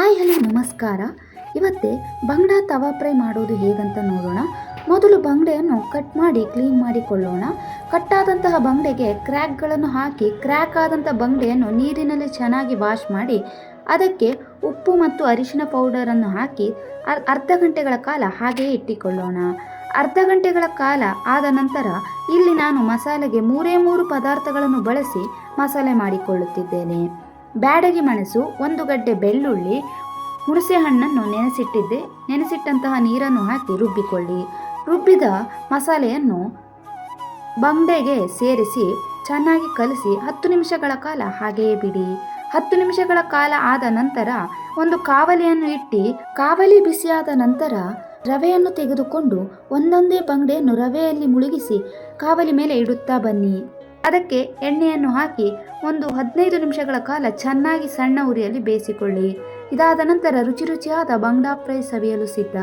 Hi hello, ನಮಸ್ಕಾರ. ಇವತ್ತೇ ಬಂಗಡ ತವಾ fry ಮಾಡೋದು ಹೇಗಂತ ನೋಡೋಣ. ಮೊದಲು ಬಂಗಡೆಯನ್ನು ಕಟ್ ಮಾಡಿ, ಕ್ಲೀನ್ ಮಾಡಿಕೊಳ್ಳೋಣ. ಕಟ್ಟಾದಂತಹ ಬಂಗಡೆಗೆ ಕ್ರ್ಯಾಕ್ಗಳನ್ನು ಹಾಕಿ, ಕ್ರ್ಯಾಕ್ ಆದಂಥ ಬಂಗಡೆಯನ್ನು ನೀರಿನಲ್ಲಿ ಚೆನ್ನಾಗಿ ವಾಶ್ ಮಾಡಿ, ಅದಕ್ಕೆ ಉಪ್ಪು ಮತ್ತು ಅರಿಶಿನ ಪೌಡರನ್ನು ಹಾಕಿ, ಅರ್- ಅರ್ಧ ಗಂಟೆಗಳ ಕಾಲ ಹಾಗೆಯೇ ಇಟ್ಟಿಕೊಳ್ಳೋಣ. ಅರ್ಧ ಗಂಟೆಗಳ ಕಾಲ ಆದ ನಂತರ ಇಲ್ಲಿ ನಾನು ಮಸಾಲೆಗೆ ಮೂರೇ ಮೂರು ಪದಾರ್ಥಗಳನ್ನು ಬಳಸಿ ಮಸಾಲೆ ಮಾಡಿಕೊಳ್ಳುತ್ತಿದ್ದೇನೆ. ಬ್ಯಾಡಗಿ ಮೆಣಸು ಒಂದು ಗಡ್ಡೆ ಬೆಳ್ಳುಳ್ಳಿ ಹುಣಸೆ ಹಣ್ಣನ್ನು ನೆನೆಸಿಟ್ಟಿದ್ದೆ. ನೆನೆಸಿಟ್ಟಂತಹ ನೀರನ್ನು ಹಾಕಿ ರುಬ್ಬಿಕೊಳ್ಳಿ. ರುಬ್ಬಿದ ಮಸಾಲೆಯನ್ನು ಬಂಬೆಗೆ ಸೇರಿಸಿ, ಚೆನ್ನಾಗಿ ಕಲಸಿ ಹತ್ತು ನಿಮಿಷಗಳ ಕಾಲ ಹಾಗೆಯೇ ಬಿಡಿ. ಹತ್ತು ನಿಮಿಷಗಳ ಕಾಲ ಆದ ನಂತರ ಒಂದು ಕಾವಲಿಯನ್ನು ಇಟ್ಟು, ಕಾವಲಿ ಬಿಸಿಯಾದ ನಂತರ ರವೆಯನ್ನು ತೆಗೆದುಕೊಂಡು ಒಂದೊಂದೇ ಬಂಗಡೆಯನ್ನು ರವೆಯಲ್ಲಿ ಮುಳುಗಿಸಿ ಕಾವಲಿ ಮೇಲೆ ಇಡುತ್ತಾ ಬನ್ನಿ. ಅದಕ್ಕೆ ಎಣ್ಣೆಯನ್ನು ಹಾಕಿ ಒಂದು ಹದಿನೈದು ನಿಮಿಷಗಳ ಕಾಲ ಚೆನ್ನಾಗಿ ಸಣ್ಣ ಉರಿಯಲ್ಲಿ ಬೇಯಿಸಿಕೊಳ್ಳಿ. ಇದಾದ ನಂತರ ರುಚಿ ರುಚಿಯಾದ ಬಂಗ್ಡಾ ಫ್ರೈ ಸವಿಯಲು ಸಿದ್ಧ.